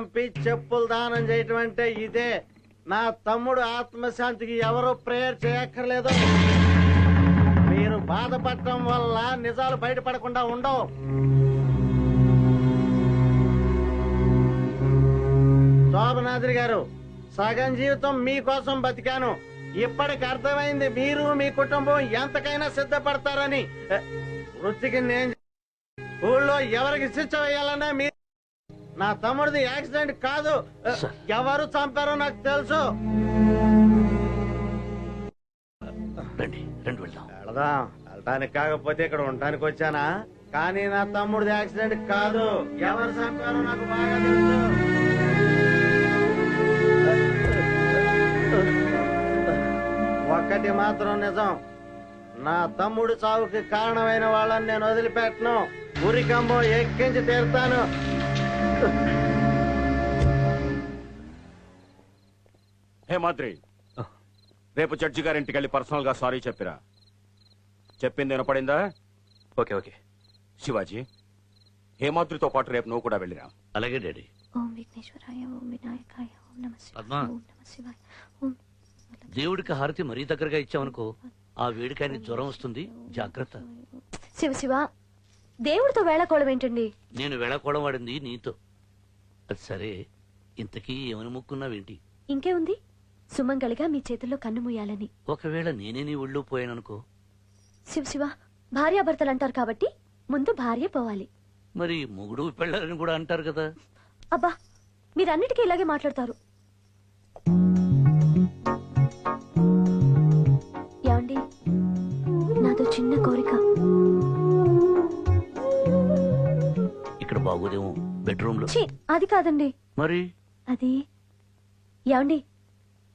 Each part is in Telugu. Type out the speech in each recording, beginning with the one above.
పంపి చెప్పులు దానం చేయటం అంటే ఇదే. నా తమ్ముడు ఆత్మశాంతికి ఎవరు ప్రేయర్ చేయక్కర్లేదు. మీరు బాధపడటం వల్ల నిజాలు బయటపడకుండా ఉండవు. శోభనాద్రి గారు సగం జీవితం మీకోసం బతికాను. ఇప్పటికి అర్థమైంది మీరు మీ కుటుంబం ఎంతకైనా సిద్ధపడతారని. వృత్తికి నేను ఊళ్ళో ఎవరికి శిక్ష వేయాలన్నా మీరు నా తమ్ముడిది యాక్సిడెంట్ కాదు. ఎవరు చంపారో నాకు తెలుసు. రండి రండి వెళ్దాం. వెళదాం. వెళ్ళటానికి కాకపోతే ఇక్కడ ఉండటానికి వచ్చానా? కానీ నా తమ్ముడిది యాక్సిడెంట్ కాదు. ఎవరు చంపారో నాకు బాగా తెలుసు. ఒక్కటి మాత్రం నిజం. నా తమ్ముడు చావుకి కారణమైన వాళ్ళని నేను వదిలిపెట్టను. ఉరికంబో ఎక్కించి తీరుతాను. హేమాద్రి రేపు జడ్జి గారింటికి వెళ్ళి పర్సనల్గా సారీ చెప్పిరా. చెప్పింది వినపడిందా? Okay okay. శివాజీ హేమాద్రితో పాటు రేపు నువ్వు కూడా వెళ్ళిరా. అలాగే డాడీ. ఓం విఘ్నేశ్వరాయ ఓం వినాయకాయ ఓం నమ పద్మా. శివాయ ఓం నమ శివాయ ఓం దేవుడికి హారతి మరీ దగ్గరగా ఇచ్చావనుకో ఆ వేడికాయని జ్వరం వస్తుంది. జాగ్రత్త. శివ శివ దేవుడితో వేళకోళం ఏంటండి? నేను వెళ్ళకూడం వాడింది నీతో. అది సరే. ఇంతకీ ఏమని ముక్కున్నావేంటి? ఇంకే ఉంది సుమంగళిగా మీ చేతుల్లో కన్ను మూయాలని. ఒకవేళ నేనే నీ ఒళ్ళు పోయాననుకో? శివ శివ భార్యాభర్తలు అంటారు కాబట్టి ముందు భార్య పోవాలి. మరి మొగుడు పెళ్ళాలని కూడా అంటారు కదా. అబ్బా మీరన్నిటికీ ఇలాగే మాట్లాడతారు. నాదో చిన్న కోరిక. ఇక్కడ బాగోదేమో. బెడ్రూమ్లో ఛీ అది కాదండి. మరి? అది యాండి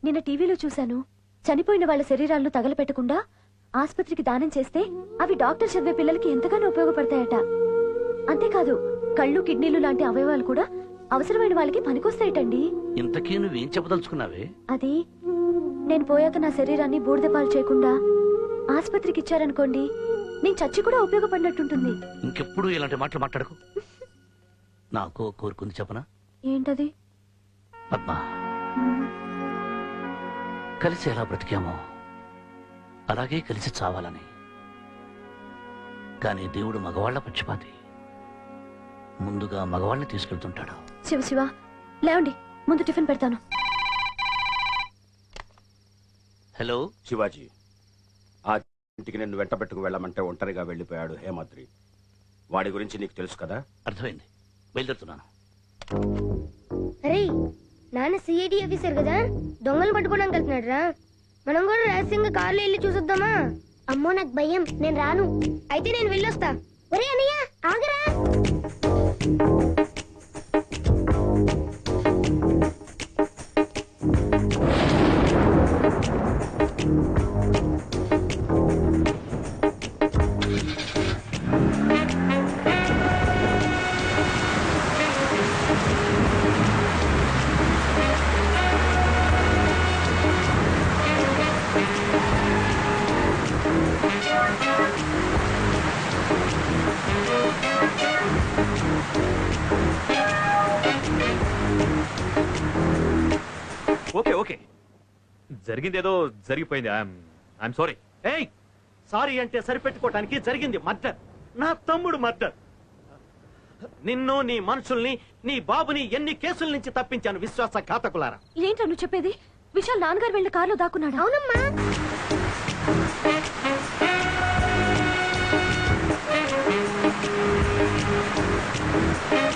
నిన్న టీవీలో చూశాను. చనిపోయిన వాళ్ళ శరీరాలను తగలపెట్టకుండా ఆస్పత్రికి దానం చేస్తే అవి డాక్టర్ చదివే పిల్లలకి ఎంతగానో ఉపయోగపడతాయట. అంతేకాదు కళ్ళు కిడ్నీలు లాంటి అవయవాలు కూడా అవసరమైన వాళ్ళకి పనికొస్తాయటండి. ఇంతకీ నువ్వేం చెప్పదలుచుకున్నావే? అది నేను పోయాక నా శరీరాన్ని బూడిదపాలు చేయకుండా ఆస్పత్రికి ఇచ్చారనుకోండి నేను చచ్చి కూడా ఉపయోగపడినట్టుంటుంది. ఇంకెప్పుడు ఇలాంటి మాటలు మాట్లాడకు. నాకు కోరుకుంది చెప్పనా? ఏంటది? పద్మ. కలిసి ఎలా బ్రతికామో అలాగే కలిసి చావాలని. కానీ దేవుడు మగవాళ్ళ పక్షపాతి. ముందుగా మగవాళ్ళని తీసుకెళ్తుంటాడు? శివ శివ లేవండి ముందు టిఫిన్ పెడతాను. హలో? శివాజీ ఆ ఇంటికి నిన్ను వెంట పెట్టుకు వెళ్ళమంటే ఒంటరిగా వెళ్ళిపోయాడు హేమాద్రి. వాడి గురించి నీకు తెలుసు కదా? అర్థమైంది. బయలుదేరుతున్నాను. అరే నాన్న సిఐడి ఆఫీసర్ కదా? దొంగలు పట్టుకోవడానికి వెళ్తున్నాడు రా. మనం కూడా రహస్యంగా కార్లో వెళ్ళి చూసొద్దామా? అమ్మో నాకు భయం. నేను రాను. అయితే నేను వెళ్ళొస్తా. ఒరే అన్నయ్య ఆగరా. జరిగిందేదో జరిగిపోయింది. ఐఎమ్ ఐఎమ్ సారీ ఏయ్ సారీ అంటే సరిపెట్టుకోవటానికి జరిగింది మర్డర్. నా తమ్ముడు మర్డర్. నిన్ను నీ మనుషుల్ని నీ బాబుని ఎన్ని కేసుల నుంచి తప్పించాను విశ్వాస ఘాతకులారా? ఇదేంటో నువ్వు చెప్పేది? విశాల్ నాన్నగారు వెళ్ళి కారులో దాక్కున్నాడు? అవునమ్మా.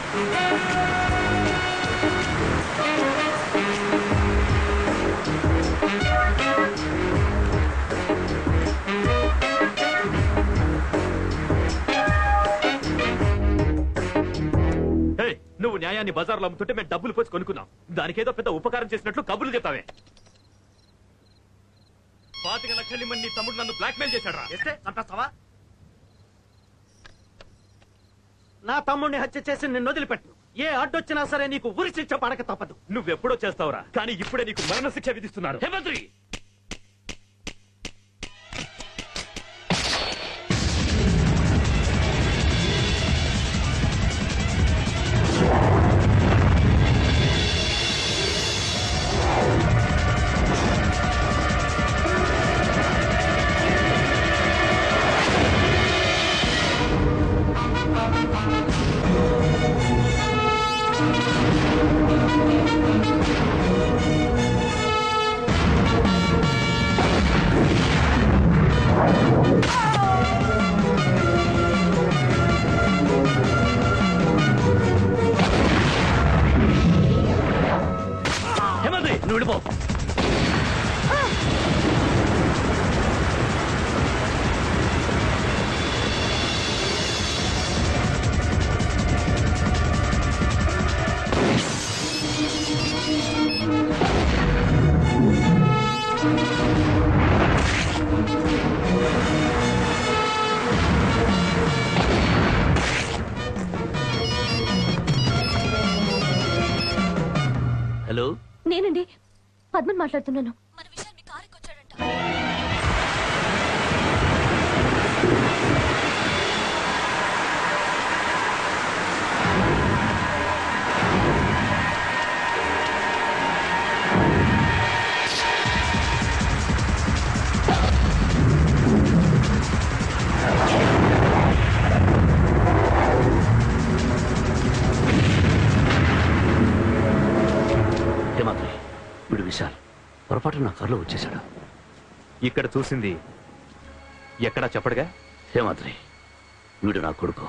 హే న్యాయాన్ని బజార్లో అమ్ముతుంటే మేము డబ్బులు పోసి కొనుక్కున్నాం. దానికేదో పెద్ద ఉపకారం చేసినట్లు కబుర్లు చెప్తావే పాతిక లక్షలు నీ తమ్ముడు నన్ను బ్లాక్మెయిల్ చేశాడు చంపేస్తావా నా తమ్ముడిని హత్య చేసి నిన్ను వదిలిపెట్టు. ఏ అడ్డొచ్చినా సరే నీకు ఉరి శిక్ష పడక తప్పదు. నువ్వెప్పుడో చేస్తావురా. కానీ ఇప్పుడే నీకు మరణ శిక్ష విధిస్తున్నారు హేమంత్రి! పద్మన్ మాట్లాడుతున్నాను. మన విషయాన్ని హేమాద్రి వీడు విశాల్ పొరపాటు నా కారులో వచ్చేసాడు ఇక్కడ చూసింది ఎక్కడా చెప్పడుగా? హేమాద్రి వీడు నా కొడుకు.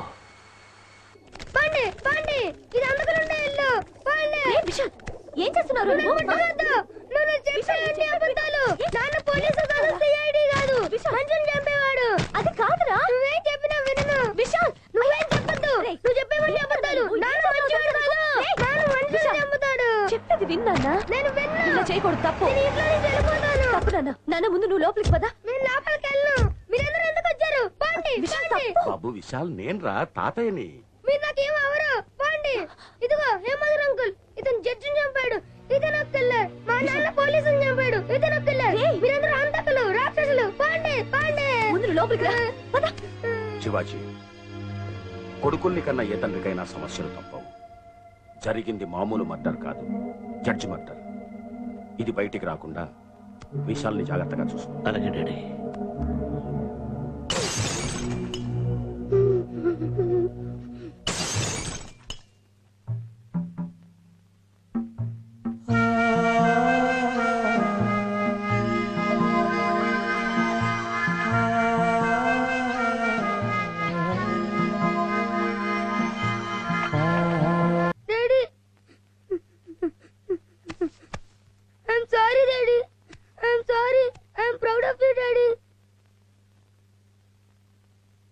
ఏం చేస్తున్నారు నువ్వు? ముట్టుకోవద్దు. నువ్వు చెప్పేవన్నీ అబద్ధాలు. నాన్న పోలీసు కాదు, CID కాదు. మనుషుల్ని చంపేవాడు. అది కాదురా నువ్వేం చెప్పినా వినను. విశాల్ నువ్వేం చెప్పొద్దు. రేయ్, నువ్వు చెప్పేవన్నీ అబద్ధాలు. నువ్వు నాన్న ఏం మంచివాడు కాదు. రేయ్, నాన్న మనుషుల్ని విశాల్. చంపుతాడు. చెప్పేది విన్నానా నేను చేయకూడదు తప్పు. నాన్న. నాన్న ముందు నువ్వు లోపలికి పదా. నేను లోపలికి వెళ్ళను. మీరందరూ ఎందుకు వచ్చారు? పోండి, విశాల్ పోండి. తప్పు. బాబు విశాల్ నేను రా తాతయ్యని. మీరు నాకేం అవరు? పోండి. ఇదిగో హేమధర్ అంకుల్ ఇతను జడ్జిని చంపాడు. ఇతను ఒక కిల్లర్ మా నాన్న పోలీసుని చంపాడు. ఇతను ఒక కిల్లర్ ఏయ్! మీరందరూ హంతకులు రాక్షసులు. పోండి పోండి. ముందు నువ్వు లోపలికి రా. పద. శివాజీ కొడుకుల్ని కన్నా ఏ తండ్రికైనా సమస్యలు తప్పవు. జరిగింది మామూలు మర్డర్ కాదు జడ్జి మర్డర్. ఇది బయటికి రాకుండా విశాల్ని జాగ్రత్తగా చూసుకో. అలాగే డాడీ. డాడీ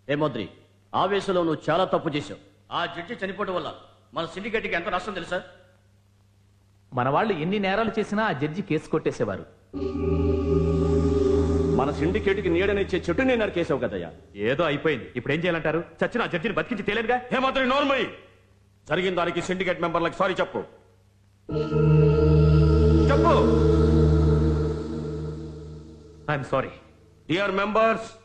హేమోద్రి ఆవేశంలో నువ్వు చాలా తప్పు చేశావు. ఆ జడ్జి చనిపోవడం వల్ల మన సిండికేట్కి ఎంత నష్టం తెలుసా? మన వాళ్ళు ఎన్ని నేరాలు చేసినా ఆ జడ్జి కేసు కొట్టేసేవారు. మన సిండికేట్కి నీడనిచ్చే చెట్టుని నరికేసావు కదయ్యా. ఏదో అయిపోయింది. ఇప్పుడు ఏం చేయాలంటారు? చచ్చిన ఆ జడ్జిని బతికించి తేలేనుగా? హేమంత్రి నోర్మయ్ జరిగిన దానికి సిండికేట్ మెంబర్లకు సారీ చెప్పు. చెప్పు. ఐఎమ్ సారీ డియర్ మెంబర్స్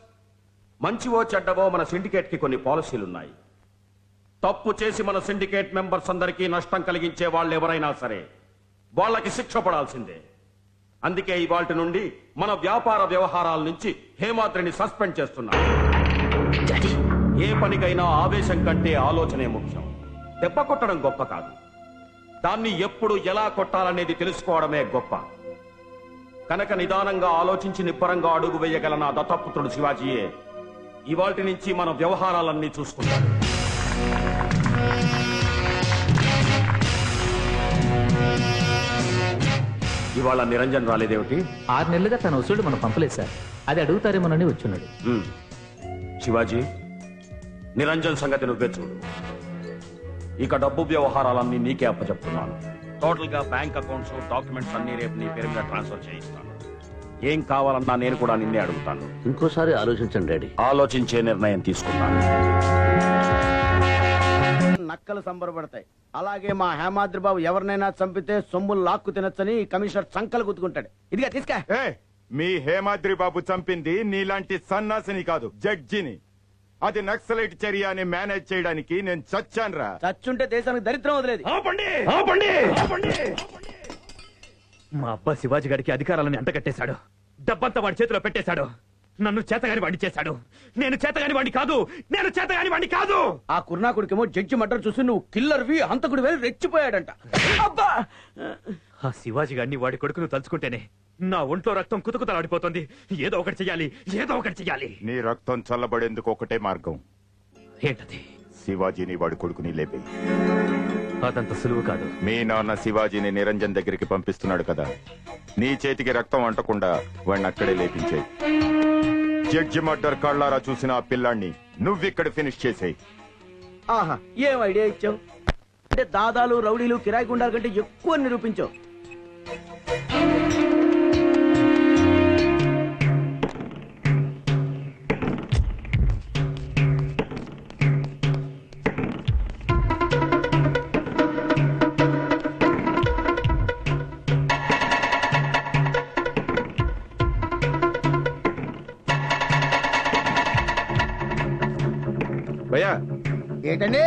మంచివో చెడ్డవో మన సిండికేట్కి కొన్ని పాలసీలు ఉన్నాయి తప్పు చేసి మన సిండికేట్ మెంబర్స్ అందరికీ నష్టం కలిగించే వాళ్ళు ఎవరైనా సరే వాళ్ళకి శిక్ష పడాల్సిందే. అందుకే ఇవాళ నుండి మన వ్యాపార వ్యవహారాల నుంచి హేమాద్రిని సస్పెండ్ చేస్తున్నాం. ఏ పనికైనా ఆవేశం కంటే ఆలోచనే ముఖ్యం. దెబ్బ కొట్టడం గొప్ప కాదు. దాన్ని ఎప్పుడు ఎలా కొట్టాలనేది తెలుసుకోవడమే గొప్ప. కనుక నిదానంగా ఆలోచించి నిబ్బరంగా అడుగు వేయగల నా దత్తపుత్రుడు శివాజీయే ఇవాటి నుంచి మన వ్యవహారాలన్నీ చూసుకుంటాడు ఇవాళ నిరంజన్ రాలేదేమిటి? ఆరు నెలలుగా తన వసూలు మనం పంపలేదు సార్. అది అడుగుతారేమోనని వచ్చున్నాడు. ఉమ్. శివాజీ నిరంజన్ సంగతి నువ్వే చూడు. ఇక డబ్బు వ్యవహారాలన్నీ నీకే అప్పచెప్తున్నాను. టోటల్గా బ్యాంక్ అకౌంట్స్ డాక్యుమెంట్స్ అన్ని రేపు నీ పేరు మీద ట్రాన్స్ఫర్ చేయిస్తాను. ఏం కావాలన్నా నేను కూడా నిన్నే అడుగుతాను. ఇంకోసారి ఆలోచించండి డాడీ. ఆలోచించే నిర్ణయం తీసుకున్నాను నక్కలు సంబరపడతాయి. అలాగే మా హేమాద్రి బాబు ఎవరినైనా చంపితే సొమ్ములు లాక్కు తినొచ్చని కమిషనర్ చంకలు గుద్దుకుంటాడు. ఇదిగా తీసుకా. ఏ మీ హేమాద్రి బాబు చంపింది నీలాంటి సన్నాసిని కాదు జడ్జిని. అది నక్సలైట్ చర్య అని మేనేజ్ చేయడానికి నేను చచ్చానురా. చచ్చుంటే దేశానికి దరిద్రం వదిలేదు. ఆపండి! ఆపండి! ఆపండి! మా అబ్బా శివాజీ గారికి అధికారాలను అంటగట్టేశాడు డబ్బంతా వాడి చేతిలో పెట్టేశాడు. నన్ను చేతగాని వాడిని చేశాడు. నేను చేతగాని వాడిని కాదు. నేను చేతగాని వాడిని కాదు. ఆ కుర్నాకుడికేమో జడ్జి మర్డర్ చూసి నువ్వు కిల్లర్వి హంతకుడు వెళ్ళి రెచ్చిపోయాడంట. అబ్బా! ఆ శివాజీ గారిని వాడి కొడుకును తలుచుకుంటేనే నా ఒంట్లో రక్తం కుతుకుతలాడిపోతుంది. ఏదో ఒకటి చెయ్యాలి ఏదో ఒకటి చెయ్యాలి. నీ రక్తం చల్లబడేందుకు ఒకటే మార్గం. ఏంటది? శివాజీని వాడి కొడుకుని లేపే అదంత సులువు కాదు. మీ నాన్న శివాజీని నిరంజన్ దగ్గరికి పంపిస్తున్నాడు కదా. నీ చేతికి రక్తం అంటకుండా వాడిని అక్కడే లేపించేయి. జడ్జి మర్డర్ కళ్ళారా చూసిన ఆ పిల్లాన్ని నువ్విక్కడ ఫినిష్ చేసేయి. ఆహా ఏం ఐడియా ఇచ్చావు? అంటే దాదాలు రౌడీలు కిరాయి గుండాల కంటే ఎక్కువ నిరూపించావు. ఏంటండి?